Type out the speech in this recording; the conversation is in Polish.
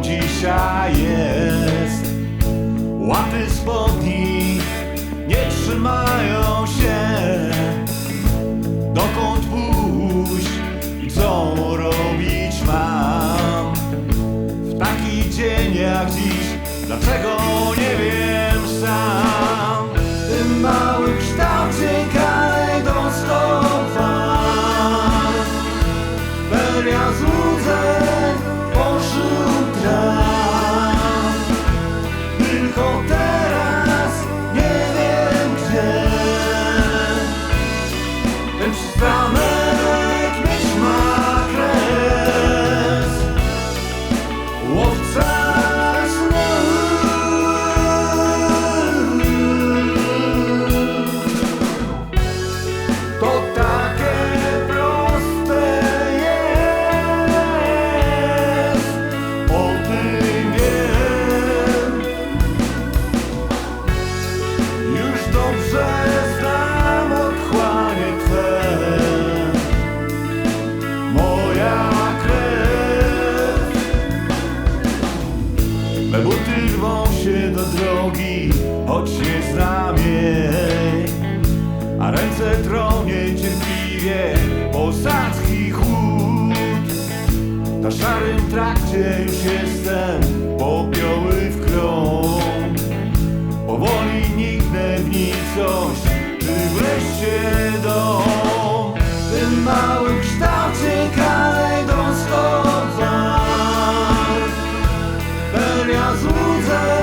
dzisiaj jest. Łaty spodni nie trzymają się. Dokąd pójść i co robić mam? W taki dzień jak dziś, dlaczego nie wiem sam? Tym małym Me buty rwą się do drogi, choć nie znam jej A ręce tronię cierpliwie posadzki chłód. Na szarym trakcie już jestem, popioły w krąg. Powoli niknę w nicość, czy wreszcie dom. Tym małym kształcie ja złudzę